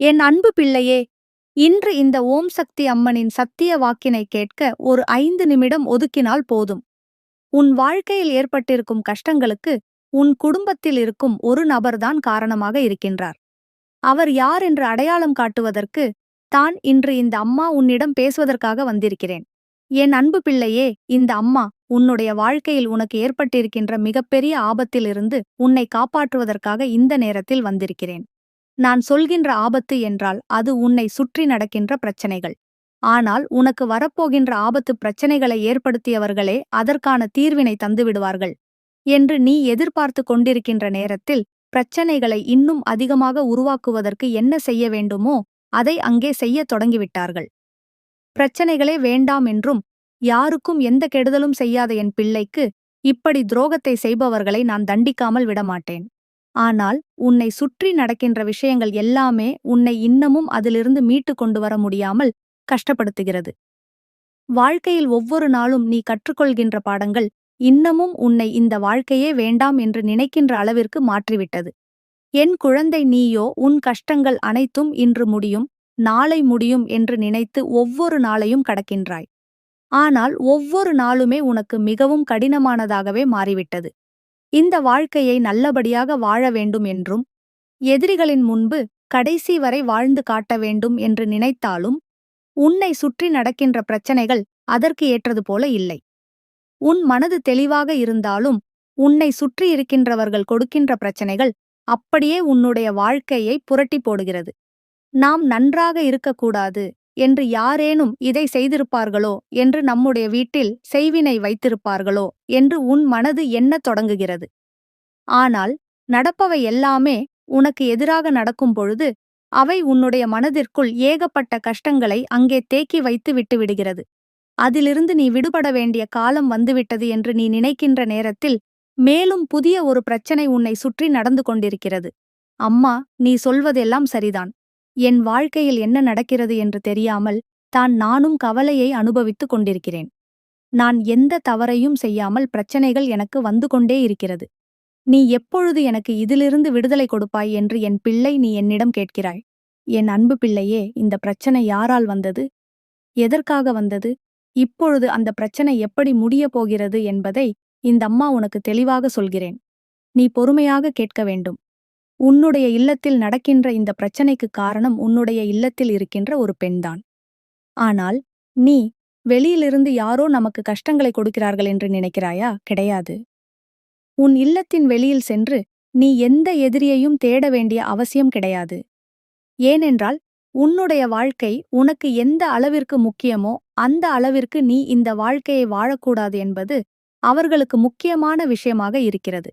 என் அன்பு பிள்ளையே இன்று இந்த ஓம் சக்தி அம்மனின் சத்திய வாக்கினை கேட்க ஒரு ஐந்து நிமிடம் ஒதுக்கினால் போதும். உன் வாழ்க்கையில் ஏற்பட்டிருக்கும் கஷ்டங்களுக்கு உன் குடும்பத்தில் இருக்கும் ஒரு நபர்தான் காரணமாக இருக்கின்றார். அவர் யார் என்று அடையாளம் காட்டுவதற்கு தான் இன்று இந்த அம்மா உன்னிடம் பேசுவதற்காக வந்திருக்கிறேன். என் அன்பு பிள்ளையே இந்த அம்மா உன்னுடைய வாழ்க்கையில் உனக்கு ஏற்பட்டிருக்கின்ற மிகப்பெரிய ஆபத்திலிருந்து உன்னை காப்பாற்றுவதற்காக இந்த நேரத்தில் வந்திருக்கிறேன். நான் சொல்கின்ற ஆபத்து என்றால் அது உன்னை சுற்றி நடக்கின்ற பிரச்சனைகள். ஆனால் உனக்கு வரப்போகின்ற ஆபத்து பிரச்சனைகளை ஏற்படுத்தியவர்களே அதற்கான தீர்வினை தந்துவிடுவார்கள். என்று நீ எதிர்பார்த்து கொண்டிருக்கின்ற நேரத்தில் பிரச்சனைகளை இன்னும் அதிகமாக உருவாக்குவதற்கு என்ன செய்ய வேண்டுமோ அதை அங்கே செய்யத் தொடங்கிவிட்டார்கள். பிரச்சனைகளே வேண்டாம் என்றும் யாருக்கும் எந்த கெடுதலும் செய்யாத என் பிள்ளைக்கு இப்படி துரோகத்தை செய்பவர்களை நான் தண்டிக்காமல் விடமாட்டேன். ஆனால் உன்னை சுற்றி நடக்கின்ற விஷயங்கள் எல்லாமே உன்னை இன்னமும் அதிலிருந்து மீட்டு கொண்டு வர முடியாமல் கஷ்டப்படுத்துகிறது. வாழ்க்கையில் ஒவ்வொரு நாளும் நீ கற்றுக்கொள்கின்ற பாடங்கள் இன்னமும் உன்னை இந்த வாழ்க்கையே வேண்டாம் என்று நினைக்கின்ற அளவிற்கு மாற்றிவிட்டது. என் குழந்தை நீயோ உன் கஷ்டங்கள் அனைத்தும் இன்று முடியும் நாளை முடியும் என்று நினைத்து ஒவ்வொரு நாளையும் கடக்கின்றாய். ஆனால் ஒவ்வொரு நாளுமே உனக்கு மிகவும் கடினமானதாகவே மாறிவிட்டது. இந்த வாழ்க்கையை நல்லபடியாக வாழ வேண்டும் என்றும் எதிரிகளின் முன்பு கடைசி வரை வாழ்ந்து காட்ட வேண்டும் என்று நினைத்தாலும் உன்னை சுற்றி நடக்கின்ற பிரச்சனைகள் அதற்கு ஏற்றது போல இல்லை. உன் மனது தெளிவாக இருந்தாலும் உன்னை சுற்றி இருக்கின்றவர்கள் கொடுக்கின்ற பிரச்சனைகள் அப்படியே உன்னுடைய வாழ்க்கையை புரட்டி போடுகிறது. நாம் நன்றாக இருக்கக்கூடாது என்று யாரேனும் இதை செய்திருப்பார்களோ? என்று நம்முடைய வீட்டில் செய்வினை வைத்திருப்பார்களோ? என்று உன் மனது எண்ணத் தொடங்குகிறது. ஆனால் நடப்பவை எல்லாமே உனக்கு எதிராக நடக்கும் பொழுது அவை உன்னுடைய மனதிற்குள் ஏகப்பட்ட கஷ்டங்களை அங்கே தேக்கி வைத்து விட்டுவிடுகிறது அதிலிருந்து நீ விடுபட வேண்டிய காலம் வந்துவிட்டது என்று நீ நினைக்கின்ற நேரத்தில் மேலும் புதிய ஒரு பிரச்சனை உன்னை சுற்றி நடந்து கொண்டிருக்கிறது. அம்மா நீ சொல்வதெல்லாம் சரிதான். என் வாழ்க்கையில் என்ன நடக்கிறது என்று தெரியாமல் தான் நானும் கவலையை அனுபவித்துக் கொண்டிருக்கிறேன். நான் எந்த தவறையும் செய்யாமல் பிரச்சனைகள் எனக்கு வந்து கொண்டே இருக்கிறது. நீ எப்பொழுது எனக்கு இதிலிருந்து விடுதலை கொடுப்பாய் என்று என் பிள்ளை நீ என்னிடம் கேட்கிறாய் என் அன்பு பிள்ளையே இந்த பிரச்சனை யாரால் வந்தது? எதற்காக வந்தது? இப்பொழுது அந்த பிரச்சனை எப்படி முடியப் போகிறது என்பதை இந்த அம்மா உனக்கு தெளிவாக சொல்கிறேன். நீ பொறுமையாக கேட்க வேண்டும். உன்னுடைய இல்லத்தில் நடக்கின்ற இந்த பிரச்சனைக்கு காரணம் உன்னுடைய இல்லத்தில் இருக்கின்ற ஒரு பெண்தான். ஆனால் நீ வெளியிலிருந்து யாரோ நமக்கு கஷ்டங்களை கொடுக்கிறார்கள் என்று நினைக்கிறாயா? கிடையாது. உன் இல்லத்தின் வெளியில் சென்று நீ எந்த எதிரியையும் தேட வேண்டிய அவசியம் கிடையாது. ஏனென்றால் உன்னுடைய வாழ்க்கை உனக்கு எந்த அளவிற்கு முக்கியமோ அந்த அளவிற்கு நீ இந்த வாழ்க்கையை வாழக்கூடாது என்பது அவர்களுக்கு முக்கியமான விஷயமாக இருக்கிறது.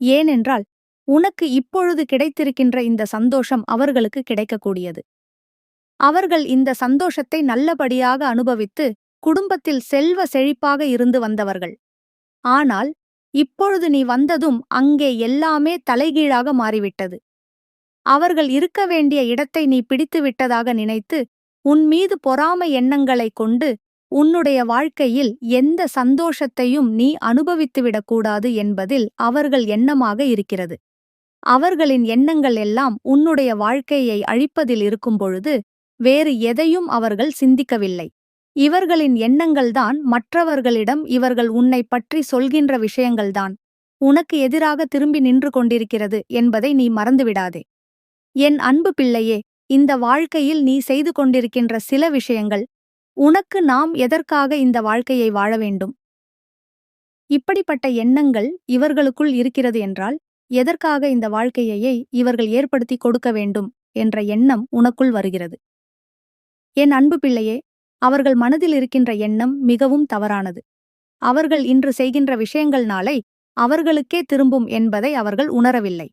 ஏனென்றால் உனக்கு இப்பொழுது கிடைத்திருக்கின்ற இந்த சந்தோஷம் அவர்களுக்கு கிடைக்கக்கூடியது. அவர்கள் இந்த சந்தோஷத்தை நல்லபடியாக அனுபவித்து குடும்பத்தில் செல்வ செழிப்பாக இருந்து வந்தவர்கள். ஆனால் இப்பொழுது நீ வந்ததும் அங்கே எல்லாமே தலைகீழாக மாறிவிட்டது. அவர்கள் இருக்க வேண்டிய இடத்தை நீ பிடித்து விட்டதாக நினைத்து உன் மீது பொறாமை எண்ணங்களைக் கொண்டு உன்னுடைய வாழ்க்கையில் எந்த சந்தோஷத்தையும் நீ அனுபவித்துவிடக்கூடாது என்பதில் அவர்கள் எண்ணமாக இருக்கிறது. அவர்களின் எண்ணங்கள் எல்லாம் உன்னுடைய வாழ்க்கையை அழிப்பதில் இருக்கும் பொழுது வேறு எதையும் அவர்கள் சிந்திக்கவில்லை. இவர்களின் எண்ணங்கள்தான் மற்றவர்களிடம் இவர்கள் உன்னை பற்றி சொல்கின்ற விஷயங்கள்தான் உனக்கு எதிராக திரும்பி நின்று கொண்டிருக்கிறது என்பதை நீ மறந்துவிடாதே. என் அன்பு பிள்ளையே இந்த வாழ்க்கையில் நீ செய்து கொண்டிருக்கின்ற சில விஷயங்கள் உனக்கு நாம் எதற்காக இந்த வாழ்க்கையை வாழ வேண்டும்? இப்படிப்பட்ட எண்ணங்கள் இவர்களுக்குள் இருக்கிறது என்றால் எதற்காக இந்த வாழ்க்கையையை இவர்கள் ஏற்படுத்தி கொடுக்க வேண்டும் என்ற எண்ணம் உனக்குள் வருகிறது. என் அன்பு பிள்ளையே அவர்கள் மனதில் இருக்கின்ற எண்ணம் மிகவும் தவறானது. அவர்கள் இன்று செய்கின்ற விஷயங்கள் நாளை அவர்களுக்கே திரும்பும் என்பதை அவர்கள் உணரவில்லை.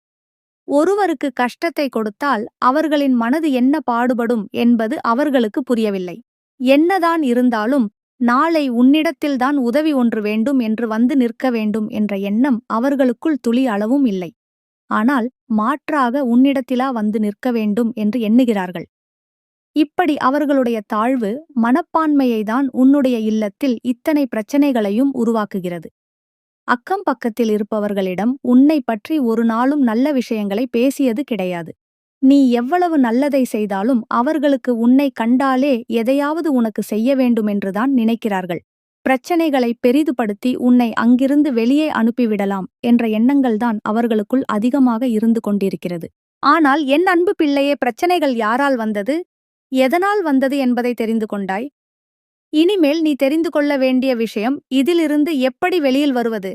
ஒருவருக்கு கஷ்டத்தை கொடுத்தால் அவர்களின் மனது என்ன பாடுபடும் என்பது அவர்களுக்கு புரியவில்லை. என்னதான் இருந்தாலும் நாளை உன்னிடத்தில்தான் உதவி ஒன்று வேண்டும் என்று வந்து நிற்க வேண்டும் என்ற எண்ணம் அவர்களுக்குள் துளி அளவும் இல்லை. ஆனால் மாற்றாக உன்னிடத்திலா வந்து நிற்க வேண்டும் என்று எண்ணுகிறார்கள். இப்படி அவர்களுடைய தாழ்வு மனப்பான்மையைதான் உன்னுடைய இல்லத்தில் இத்தனை பிரச்சனைகளையும் உருவாக்குகிறது. அக்கம் பக்கத்தில் இருப்பவர்களிடம் உன்னை பற்றி ஒரு நாளும் நல்ல விஷயங்களை பேசியது கிடையாது. நீ எவ்வளவு நல்லதை செய்தாலும் அவர்களுக்கு உன்னை கண்டாலே எதையாவது உனக்கு செய்ய வேண்டுமென்றுதான் நினைக்கிறார்கள். பிரச்சனைகளை பெரிதுபடுத்தி உன்னை அங்கிருந்து வெளியே அனுப்பிவிடலாம் என்ற எண்ணங்கள்தான் அவர்களுக்குள் அதிகமாக இருந்து கொண்டிருக்கிறது. ஆனால் என் அன்பு பிள்ளையே பிரச்சனைகள் யாரால் வந்தது? எதனால் வந்தது என்பதை தெரிந்து கொண்டாய்? இனிமேல் நீ தெரிந்து கொள்ள வேண்டிய விஷயம் இதிலிருந்து எப்படி வெளியில் வருவது?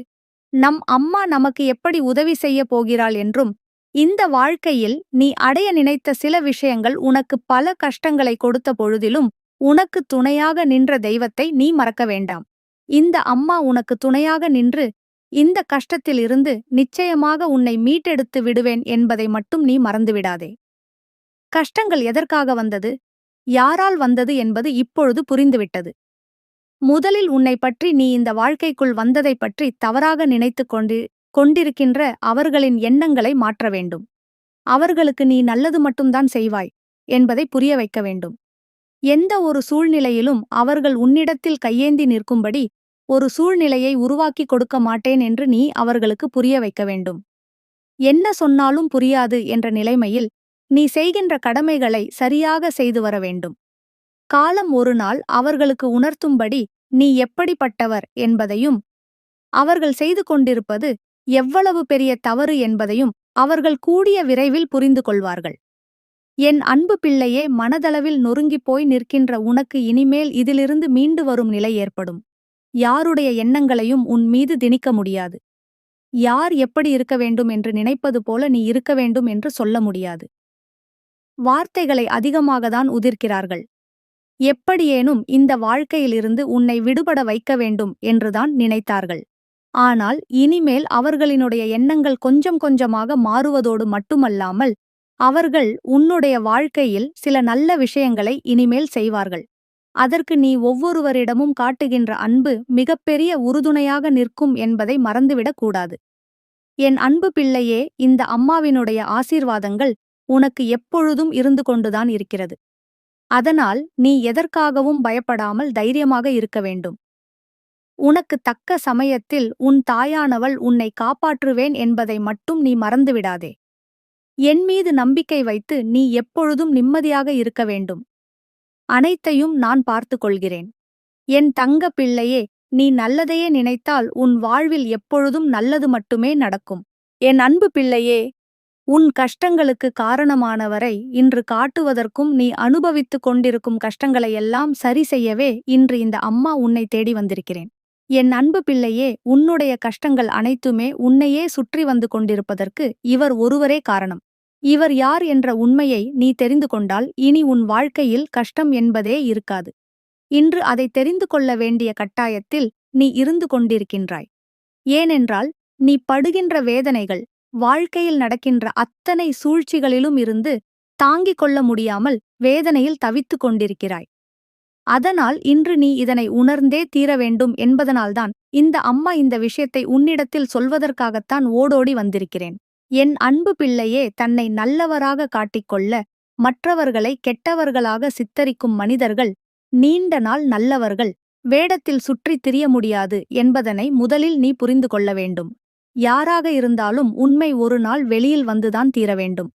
நம் அம்மா நமக்கு எப்படி உதவி செய்யப் போகிறாள் என்றும் இந்த வாழ்க்கையில் நீ அடைய நினைத்த சில விஷயங்கள் உனக்கு பல கஷ்டங்களை கொடுத்த பொழுதிலும் உனக்கு துணையாக நின்ற தெய்வத்தை நீ மறக்க வேண்டாம். இந்த அம்மா உனக்கு துணையாக நின்று இந்த கஷ்டத்திலிருந்து நிச்சயமாக உன்னை மீட்டெடுத்து விடுவேன் என்பதை மட்டும் நீ மறந்துவிடாதே. கஷ்டங்கள் எதற்காக வந்தது? யாரால் வந்தது என்பது இப்பொழுது புரிந்துவிட்டது. முதலில் உன்னை பற்றி நீ இந்த வாழ்க்கைக்குள் வந்ததைப் பற்றி தவறாக நினைத்துக் கொண்டு கொண்டிருக்கின்ற அவர்களின் எண்ணங்களை மாற்ற வேண்டும். அவர்களுக்கு நீ நல்லது மட்டும்தான் செய்வாய் என்பதை புரிய வைக்க வேண்டும். எந்த ஒரு சூழ்நிலையிலும் அவர்கள் உன்னிடத்தில் கையேந்தி நிற்கும்படி ஒரு சூழ்நிலையை உருவாக்கி கொடுக்க மாட்டேன் என்று நீ அவர்களுக்கு புரிய வைக்க வேண்டும். என்ன சொன்னாலும் புரியாது என்ற நிலைமையில் நீ செய்கின்ற கடமைகளை சரியாக செய்து வர வேண்டும். காலம் ஒரு நாள் அவர்களுக்கு உணர்த்தும்படி நீ எப்படிப்பட்டவர் என்பதையும் அவர்கள் செய்து கொண்டிருப்பது எவ்வளவு பெரிய தவறு என்பதையும் அவர்கள் கூடிய விரைவில் புரிந்து கொள்வார்கள். என் அன்பு பிள்ளையே மனதளவில் நொறுங்கிப் போய் நிற்கின்ற உனக்கு இனிமேல் இதிலிருந்து மீண்டு வரும் நிலை ஏற்படும். யாருடைய எண்ணங்களையும் உன் மீது திணிக்க முடியாது. யார் எப்படி இருக்க வேண்டும் என்று நினைப்பது போல நீ இருக்க வேண்டும் என்று சொல்ல முடியாது. வார்த்தைகளை அதிகமாகத்தான் உதிர்க்கிறார்கள். எப்படியேனும் இந்த வாழ்க்கையிலிருந்து உன்னை விடுபட வைக்க வேண்டும் என்றுதான் நினைத்தார்கள். ஆனால் இனிமேல் அவர்களினுடைய எண்ணங்கள் கொஞ்சம் கொஞ்சமாக மாறுவதோடு மட்டுமல்லாமல் அவர்கள் உன்னுடைய வாழ்க்கையில் சில நல்ல விஷயங்களை இனிமேல் செய்வார்கள். அதற்கு நீ ஒவ்வொருவரிடமும் காட்டுகின்ற அன்பு மிகப்பெரிய உறுதுணையாக நிற்கும் என்பதை மறந்துவிடக் கூடாது. என் அன்பு பிள்ளையே இந்த அம்மாவினுடைய ஆசீர்வாதங்கள் உனக்கு எப்பொழுதும் இருந்து கொண்டுதான் இருக்கிறது. அதனால் நீ எதற்காகவும் பயப்படாமல் தைரியமாக இருக்க வேண்டும். உனக்கு தக்க சமயத்தில் உன் தாயானவள் உன்னை காப்பாற்றுவேன் என்பதை மட்டும் நீ மறந்துவிடாதே. என் மீது நம்பிக்கை வைத்து நீ எப்பொழுதும் நிம்மதியாக இருக்க வேண்டும். அனைத்தையும் நான் பார்த்து கொள்கிறேன். என் தங்க பிள்ளையே நீ நல்லதையே நினைத்தால் உன் வாழ்வில் எப்பொழுதும் நல்லது மட்டுமே நடக்கும். என் அன்பு பிள்ளையே உன் கஷ்டங்களுக்கு காரணமானவரை இன்று காட்டுவதற்கும் நீ அனுபவித்துக் கொண்டிருக்கும் கஷ்டங்களையெல்லாம் சரி செய்யவே இன்று இந்த அம்மா உன்னை தேடி வந்திருக்கிறேன். என் அன்பு பிள்ளையே உன்னுடைய கஷ்டங்கள் அனைத்துமே உன்னையே சுற்றி வந்து கொண்டிருப்பதற்கு இவர் ஒருவரே காரணம். இவர் யார் என்ற உண்மையை நீ தெரிந்து கொண்டால் இனி உன் வாழ்க்கையில் கஷ்டம் என்பதே இருக்காது. இன்று அதை தெரிந்து கொள்ள வேண்டிய கட்டாயத்தில் நீ இருந்து கொண்டிருக்கின்றாய். ஏனென்றால் நீ படுகின்ற வேதனைகள் வாழ்க்கையில் நடக்கின்ற அத்தனை சூழ்ச்சிகளிலும் இருந்து தாங்கிக் கொள்ள முடியாமல் வேதனையில் தவித்துக் கொண்டிருக்கிறாய். அதனால் இன்று நீ இதனை உணர்ந்தே தீர வேண்டும் என்பதனால்தான் இந்த அம்மா இந்த விஷயத்தை உன்னிடத்தில் சொல்வதற்காகத்தான் ஓடோடி வந்திருக்கிறேன். என் அன்பு பிள்ளையே தன்னை நல்லவராக காட்டிக்கொள்ள மற்றவர்களை கெட்டவர்களாக சித்தரிக்கும் மனிதர்கள் நீண்ட நாள் நல்லவர்கள். வேடத்தில் சுற்றித் திரிய முடியாது என்பதனை முதலில் நீ புரிந்து கொள்ள வேண்டும். யாராக இருந்தாலும் உண்மை ஒரு நாள் வெளியில் வந்துதான் தீர வேண்டும்.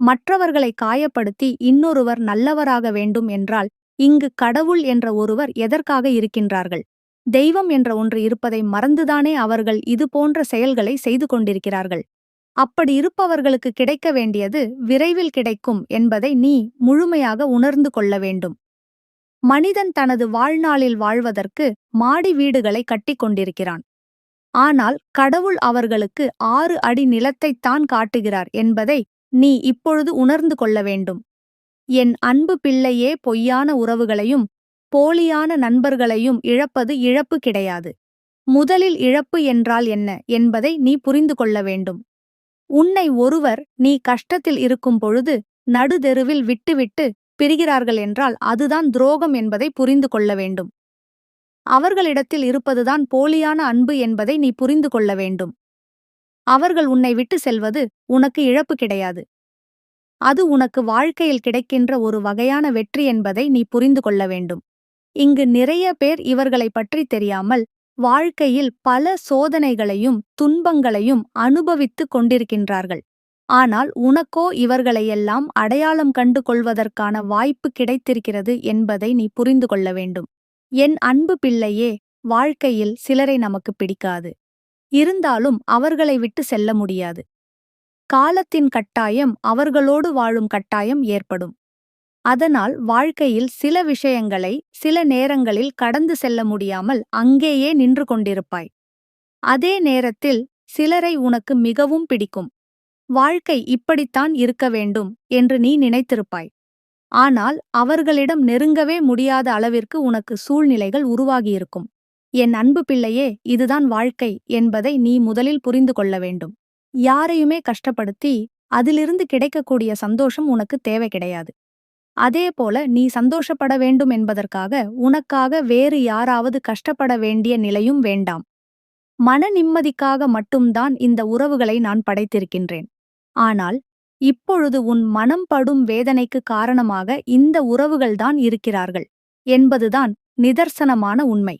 மற்றவர்களை காயப்படுத்தி இன்னொருவர் நல்லவராக வேண்டும் என்றால் இங்கு கடவுள் என்ற ஒருவர் எதற்காக இருக்கின்றார்கள்? தெய்வம் என்ற ஒன்று இருப்பதை மறந்துதானே அவர்கள் இது போன்ற செயல்களை செய்து கொண்டிருக்கிறார்கள்? அப்படி இருப்பவர்களுக்கு கிடைக்க வேண்டியது விரைவில் கிடைக்கும் என்பதை நீ முழுமையாக உணர்ந்து கொள்ள வேண்டும். மனிதன் தனது வாழ்நாளில் வாழ்வதற்கு மாடி வீடுகளை கட்டிக் கொண்டிருக்கிறான். ஆனால் கடவுள் அவர்களுக்கு ஆறு அடி நிலத்தைத்தான் காட்டுகிறார் என்பதை நீ இப்பொழுது உணர்ந்து கொள்ள வேண்டும். என் அன்பு பிள்ளையே பொய்யான உறவுகளையும் போலியான நண்பர்களையும் இழப்பது இழப்பு கிடையாது. முதலில் இழப்பு என்றால் என்ன என்பதை நீ புரிந்து கொள்ள வேண்டும். உன்னை ஒருவர் நீ கஷ்டத்தில் இருக்கும் பொழுது நடுதெருவில் விட்டுவிட்டு பிரிகிறார்கள் என்றால் அதுதான் துரோகம் என்பதை புரிந்து கொள்ள வேண்டும். அவர்களிடத்தில் இருப்பதுதான் போலியான அன்பு என்பதை நீ புரிந்து கொள்ள வேண்டும். அவர்கள் உன்னை விட்டு செல்வது உனக்கு இழப்பு கிடையாது. அது உனக்கு வாழ்க்கையில் கிடைக்கின்ற ஒரு வகையான வெற்றி என்பதை நீ புரிந்து கொள்ள வேண்டும். இங்கு நிறைய பேர் இவர்களை பற்றி தெரியாமல் வாழ்க்கையில் பல சோதனைகளையும் துன்பங்களையும் அனுபவித்துக் கொண்டிருக்கின்றார்கள். ஆனால் உனக்கோ இவர்களையெல்லாம் அடையாளம் கண்டு கொள்வதற்கான வாய்ப்பு கிடைத்திருக்கிறது என்பதை நீ புரிந்து கொள்ள வேண்டும். என் அன்பு பிள்ளையே வாழ்க்கையில் சிலரை நமக்கு பிடிக்காது. இருந்தாலும் அவர்களை விட்டு செல்ல முடியாது. காலத்தின் கட்டாயம் அவர்களோடு வாழும் கட்டாயம் ஏற்படும். அதனால் வாழ்க்கையில் சில விஷயங்களை சில நேரங்களில் கடந்து செல்ல முடியாமல் அங்கேயே நின்று கொண்டிருப்பாய். அதே நேரத்தில் சிலரை உனக்கு மிகவும் பிடிக்கும். வாழ்க்கை இப்படித்தான் இருக்க வேண்டும் என்று நீ நினைத்திருப்பாய். ஆனால் அவர்களிடம் நெருங்கவே முடியாத அளவிற்கு உனக்கு சூழ்நிலைகள் உருவாகியிருக்கும். என் அன்பு பிள்ளையே இதுதான் வாழ்க்கை என்பதை நீ முதலில் புரிந்து கொள்ள வேண்டும். யாரையுமே கஷ்டப்படுத்தி அதிலிருந்து கிடைக்கக்கூடிய சந்தோஷம் உனக்கு தேவை கிடையாது. அதேபோல நீ சந்தோஷப்பட வேண்டும் என்பதற்காக உனக்காக வேறு யாராவது கஷ்டப்பட வேண்டிய நிலையும் வேண்டாம். மன நிம்மதிக்காக மட்டும்தான் இந்த உறவுகளை நான் படைத்திருக்கின்றேன். ஆனால் இப்பொழுது உன் மனம் படும் வேதனைக்கு காரணமாக இந்த உறவுகள்தான் இருக்கிறார்கள் என்பதுதான் நிதர்சனமான உண்மை.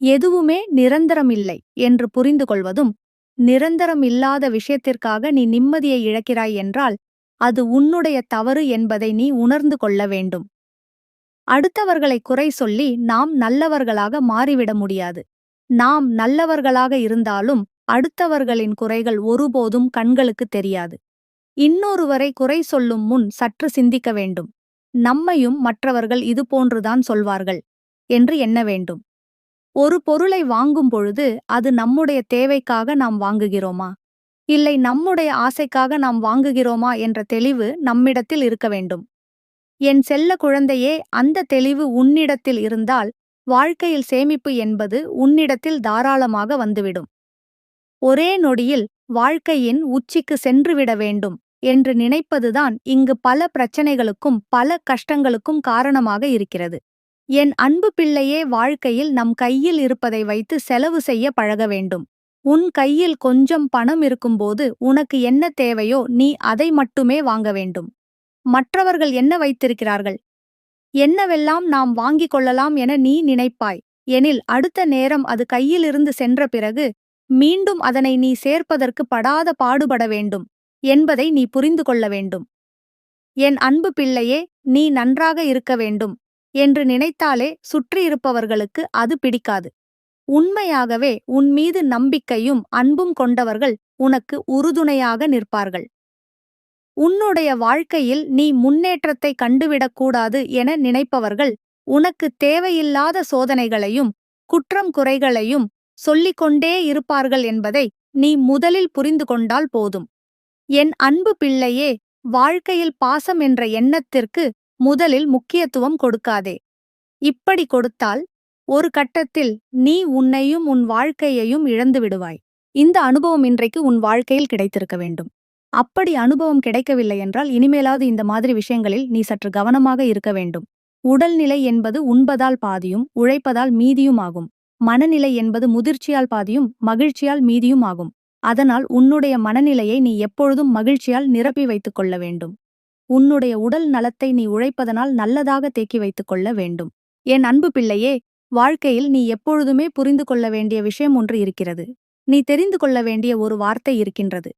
எதுவுமே நிரந்தரமில்லை என்று புரிந்து கொள்வதும் நிரந்தரம் இல்லாத விஷயத்திற்காக நீ நிம்மதியை இழக்கிறாய் என்றால் அது உன்னுடைய தவறு என்பதை நீ உணர்ந்து கொள்ள வேண்டும். அடுத்தவர்களை குறை சொல்லி நாம் நல்லவர்களாக மாறிவிட முடியாது. நாம் நல்லவர்களாக இருந்தாலும் அடுத்தவர்களின் குறைகள் ஒருபோதும் கண்களுக்கு தெரியாது. இன்னொருவரை குறை சொல்லும் முன் சற்று சிந்திக்க வேண்டும். நம்மையும் மற்றவர்கள் இதுபோன்றுதான் சொல்வார்கள் என்று எண்ண வேண்டும். ஒரு பொருளை வாங்கும் பொழுது அது நம்முடைய தேவைக்காக நாம் வாங்குகிறோமா? இல்லை நம்முடைய ஆசைக்காக நாம் வாங்குகிறோமா என்ற தெளிவு நம்மிடத்தில் இருக்க வேண்டும். என் செல்ல குழந்தையே அந்த தெளிவு உன்னிடத்தில் இருந்தால் வாழ்க்கையில் சேமிப்பு என்பது உன்னிடத்தில் தாராளமாக வந்துவிடும். ஒரே நொடியில் வாழ்க்கையின் உச்சிக்கு சென்றுவிட வேண்டும் என்று நினைப்பதுதான் இங்கு பல பிரச்சனைகளுக்கும் பல கஷ்டங்களுக்கும் காரணமாக இருக்கிறது. என் அன்பு பிள்ளையே வாழ்க்கையில் நம் கையில் இருப்பதை வைத்து செலவு செய்ய பழக வேண்டும். உன் கையில் கொஞ்சம் பணம் இருக்கும்போது உனக்கு என்ன தேவையோ நீ அதை மட்டுமே வாங்க வேண்டும். மற்றவர்கள் என்ன வைத்திருக்கிறார்கள்? என்னவெல்லாம் நாம் வாங்கிக் கொள்ளலாம் என நீ நினைப்பாய்? எனில் அடுத்த நேரம் அது கையிலிருந்து சென்ற பிறகு மீண்டும் அதனை நீ சேர்ப்பதற்கு படாத பாடுபட வேண்டும் என்பதை நீ புரிந்து கொள்ள வேண்டும். என் அன்பு பிள்ளையே நீ நன்றாக இருக்க வேண்டும். என்று நினைத்தாலே சுற்றியிருப்பவர்களுக்கு அது பிடிக்காது. உண்மையாகவே உன்மீது நம்பிக்கையும் அன்பும் கொண்டவர்கள் உனக்கு உறுதுணையாக நிற்பார்கள். உன்னுடைய வாழ்க்கையில் நீ முன்னேற்றத்தை கண்டுவிடக்கூடாது என நினைப்பவர்கள் உனக்கு தேவையில்லாத சோதனைகளையும் குற்றம் குறைகளையும் சொல்லிக்கொண்டே இருப்பார்கள் என்பதை நீ முதலில் புரிந்து கொண்டால் போதும். என் அன்பு பிள்ளையே வாழ்க்கையில் பாசம் என்ற எண்ணத்திற்கு முதலில் முக்கியத்துவம் கொடுக்காதே. இப்படி கொடுத்தால் ஒரு கட்டத்தில் நீ உன்னையும் உன் வாழ்க்கையையும் இழந்து விடுவாய். இந்த அனுபவம் இன்றைக்கு உன் வாழ்க்கையில் கிடைத்திருக்க வேண்டும். அப்படி அனுபவம் கிடைக்கவில்லை என்றால் இனிமேலாவது இந்த மாதிரி விஷயங்களில் நீ சற்று கவனமாக இருக்க வேண்டும். உடல்நிலை என்பது உண்பதால் பாதியும் உழைப்பதால் மீதியும் ஆகும். மனநிலை என்பது முதிர்ச்சியால் பாதியும் மகிழ்ச்சியால் மீதியும் ஆகும். அதனால் உன்னுடைய மனநிலையை நீ எப்பொழுதும் மகிழ்ச்சியால் நிரப்பி வைத்துக் கொள்ள வேண்டும். உன்னுடைய உடல் நலத்தை நீ உழைப்பதனால் நல்லதாக தேக்கி வைத்துக் கொள்ள வேண்டும். என் அன்பு பிள்ளையே வாழ்க்கையில் நீ எப்பொழுதுமே புரிந்து கொள்ள வேண்டிய விஷயம் ஒன்று இருக்கிறது. நீ தெரிந்து கொள்ள வேண்டிய ஒரு வார்த்தை இருக்கின்றது.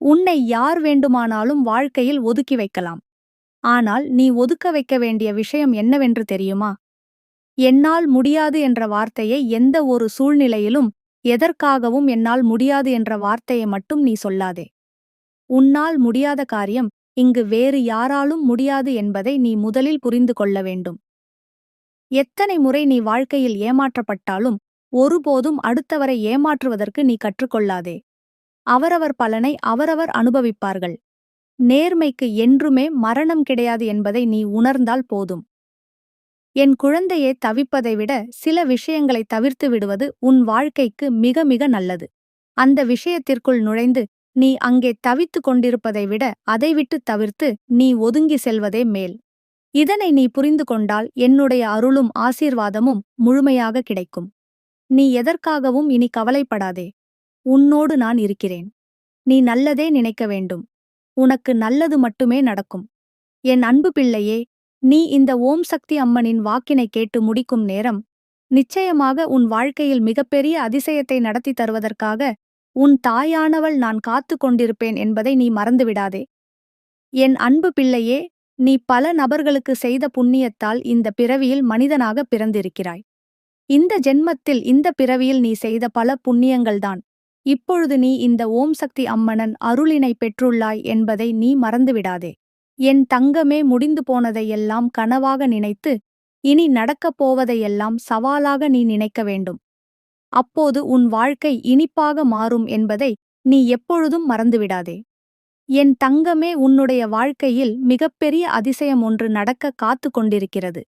உன்னை யார் வேண்டுமானாலும் வாழ்க்கையில் ஒதுக்கி வைக்கலாம். ஆனால் நீ ஒதுக்க வைக்க வேண்டிய விஷயம் என்னவென்று தெரியுமா? என்னால் முடியாது என்ற வார்த்தையை எந்த ஒரு சூழ்நிலையிலும் எதற்காகவும் என்னால் முடியாது என்ற வார்த்தையை மட்டும் நீ சொல்லாதே. உன்னால் முடியாத காரியம் இங்கு வேறு யாராலும் முடியாது என்பதை நீ முதலில் புரிந்து கொள்ள வேண்டும். எத்தனை முறை நீ வாழ்க்கையில் ஏமாற்றப்பட்டாலும் ஒருபோதும் அடுத்தவரை ஏமாற்றுவதற்கு நீ கற்றுக்கொள்ளாதே. அவரவர் பலனை அவரவர் அனுபவிப்பார்கள். நேர்மைக்கு என்றுமே மரணம் கிடையாது என்பதை நீ உணர்ந்தால் போதும். என் குழந்தையே தவிப்பதை விட சில விஷயங்களை தவிர்த்து விடுவது உன் வாழ்க்கைக்கு மிக மிக நல்லது. அந்த விஷயத்திற்குள் நுழைந்து நீ அங்கே தவித்து கொண்டிருப்பதை விட அதை விட்டு தவிர்த்து நீ ஒதுங்கி செல்வதே மேல். இதனை நீ புரிந்து கொண்டால் என்னுடைய அருளும் ஆசீர்வாதமும் முழுமையாக கிடைக்கும். நீ எதற்காகவும் இனி கவலைப்படாதே. உன்னோடு நான் இருக்கிறேன். நீ நல்லதே நினைக்க வேண்டும். உனக்கு நல்லது மட்டுமே நடக்கும். என் அன்பு பிள்ளையே நீ இந்த ஓம் சக்தி அம்மனின் வாக்கினை கேட்டு முடிக்கும் நேரம் நிச்சயமாக உன் வாழ்க்கையில் மிகப்பெரிய அதிசயத்தை நடத்தி தருவதற்காக உன் தாயானவள் நான் காத்து கொண்டிருப்பேன் என்பதை நீ மறந்துவிடாதே. என் அன்பு பிள்ளையே நீ பல நபர்களுக்கு செய்த புண்ணியத்தால் இந்த பிறவியில் மனிதனாக பிறந்திருக்கிறாய். இந்த ஜென்மத்தில் இந்த பிறவியில் நீ செய்த பல புண்ணியங்கள்தான். இப்பொழுது நீ இந்த ஓம் சக்தி அம்மனன் அருளினை பெற்றுள்ளாய் என்பதை நீ மறந்துவிடாதே. என் தங்கமே முடிந்து போனதையெல்லாம் கனவாக நினைத்து இனி நடக்கப் போவதையெல்லாம் சவாலாக நீ நினைக்க வேண்டும். அப்போது உன் வாழ்க்கை இனிப்பாக மாறும் என்பதை நீ எப்பொழுதும் மறந்துவிடாதே. என் தங்கமே உன்னுடைய வாழ்க்கையில் மிகப்பெரிய அதிசயம் ஒன்று நடக்க காத்து கொண்டிருக்கிறது.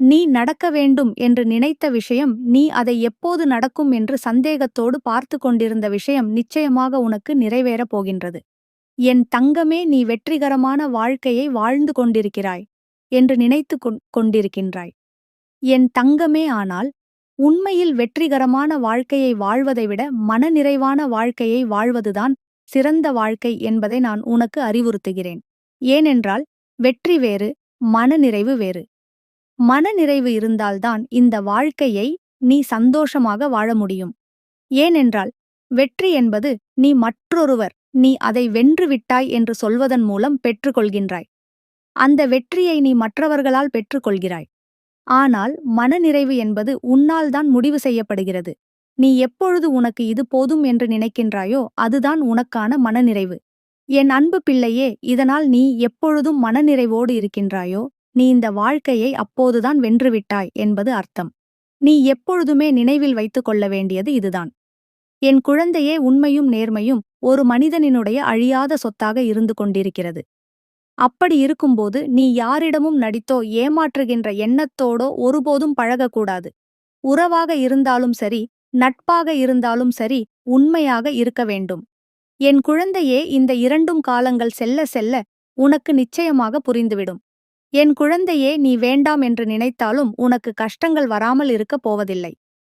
நீ நடக்க வேண்டும் என்று நினைத்த விஷயம் நீ அதை எப்போது நடக்கும் என்று சந்தேகத்தோடு பார்த்து கொண்டிருந்த விஷயம் நிச்சயமாக உனக்கு நிறைவேறப் போகின்றது. என் தங்கமே நீ வெற்றிகரமான வாழ்க்கையை வாழ்ந்து கொண்டிருக்கிறாய் என்று நினைத்து கொண்டிருக்கின்றாய். என் தங்கமே ஆனால் உண்மையில் வெற்றிகரமான வாழ்க்கையை வாழ்வதை விட மனநிறைவான வாழ்க்கையை வாழ்வதுதான் சிறந்த வாழ்க்கை என்பதை நான் உனக்கு அறிவுறுத்துகிறேன். ஏனென்றால் வெற்றி வேறு மனநிறைவு வேறு. மனநிறைவு இருந்தால்தான் இந்த வாழ்க்கையை நீ சந்தோஷமாக வாழ முடியும். ஏனென்றால் வெற்றி என்பது நீ மற்றொருவர் நீ அதை வென்று விட்டாய் என்று சொல்வதன் மூலம் பெற்றுக்கொள்கின்றாய். அந்த வெற்றியை நீ மற்றவர்களால் பெற்றுக்கொள்கிறாய். ஆனால் மனநிறைவு என்பது உன்னால் தான் முடிவு செய்யப்படுகிறது. நீ எப்பொழுது உனக்கு இது போதும் என்று நினைக்கின்றாயோ அதுதான் உனக்கான மனநிறைவு. என் அன்பு பிள்ளையே இதனால் நீ எப்பொழுதும் மனநிறைவோடு இருக்கின்றாயோ நீ இந்த வாழ்க்கையை அப்போதுதான் வென்றுவிட்டாய் என்பது அர்த்தம். நீ எப்பொழுதுமே நினைவில் வைத்துக் கொள்ள வேண்டியது இதுதான். என் குழந்தையே உண்மையும் நேர்மையும் ஒரு மனிதனினுடைய அழியாத சொத்தாக இருந்து கொண்டிருக்கிறது. அப்படி இருக்கும்போது நீ யாரிடமும் நடித்தோ ஏமாற்றுகின்ற எண்ணத்தோடோ ஒருபோதும் பழகக்கூடாது. உறவாக இருந்தாலும் சரி நட்பாக இருந்தாலும் சரி உண்மையாக இருக்க வேண்டும். என் குழந்தையே இந்த இரண்டும் காலங்கள் செல்ல செல்ல உனக்கு நிச்சயமாக புரிந்துவிடும். என் குழந்தையே நீ வேண்டாம் என்று நினைத்தாலும் உனக்கு கஷ்டங்கள் வராமல் இருக்கப் போவதில்லை.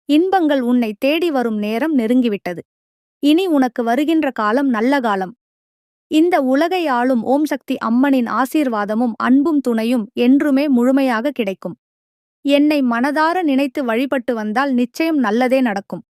இன்பங்கள் உன்னை தேடி வரும் நேரம் நெருங்கிவிட்டது. இனி உனக்கு வருகின்ற காலம் நல்ல காலம். இந்த உலகை ஆளும் ஓம் சக்தி அம்மனின் ஆசீர்வாதமும் அன்பும் துணையும் என்றுமே முழுமையாக கிடைக்கும். என்னை மனதார நினைத்து வழிபட்டு வந்தால் நிச்சயம் நல்லதே நடக்கும்.